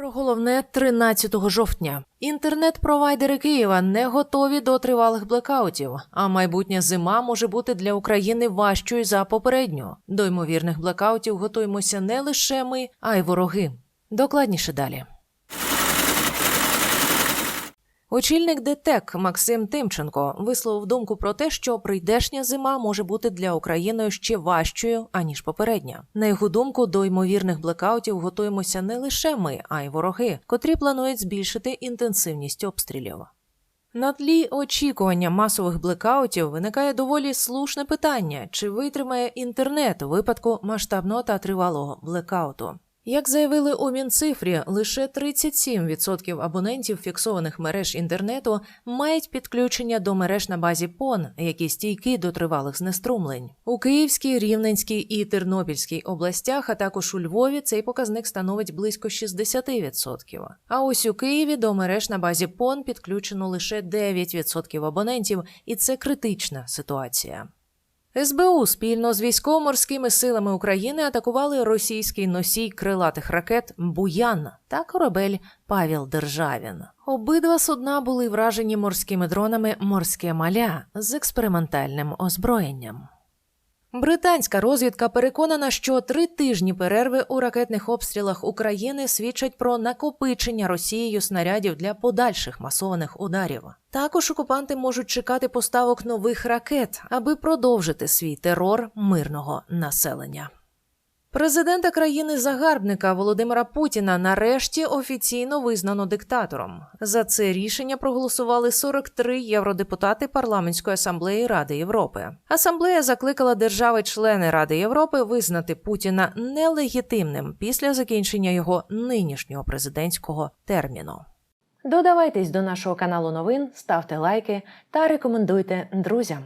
Про головне 13 жовтня. Інтернет-провайдери Києва не готові до тривалих блекаутів, а майбутня зима може бути для України важчою за попередню. До ймовірних блекаутів готуємося не лише ми, а й вороги. Докладніше далі. Очільник ДТЕК Максим Тимченко висловив думку про те, що прийдешня зима може бути для України ще важчою аніж попередня. На його думку, до ймовірних блекаутів готуємося не лише ми, а й вороги, котрі планують збільшити інтенсивність обстрілів. На тлі очікування масових блекаутів виникає доволі слушне питання: чи витримає інтернет у випадку масштабного та тривалого блекауту. Як заявили у Мінцифрі, лише 37% абонентів фіксованих мереж інтернету мають підключення до мереж на базі ПОН, які стійкі до тривалих знеструмлень. У Київській, Рівненській і Тернопільській областях, а також у Львові, цей показник становить близько 60%. А ось у Києві до мереж на базі ПОН підключено лише 9% абонентів, і це критична ситуація. СБУ спільно з військово-морськими силами України атакували російський носій крилатих ракет Буян та корабель Павел Державін. Обидва судна були вражені морськими дронами Морське маля з експериментальним озброєнням. Британська розвідка переконана, що три тижні перерви у ракетних обстрілах України свідчать про накопичення Росією снарядів для подальших масованих ударів. Також окупанти можуть чекати поставок нових ракет, аби продовжити свій терор мирного населення. Президента країни-загарбника Володимира Путіна нарешті офіційно визнано диктатором. За це рішення проголосували 43 євродепутати парламентської асамблеї Ради Європи. Асамблея закликала держави-члени Ради Європи визнати Путіна нелегітимним після закінчення його нинішнього президентського терміну. Додавайтесь до нашого каналу новин, ставте лайки та рекомендуйте друзям.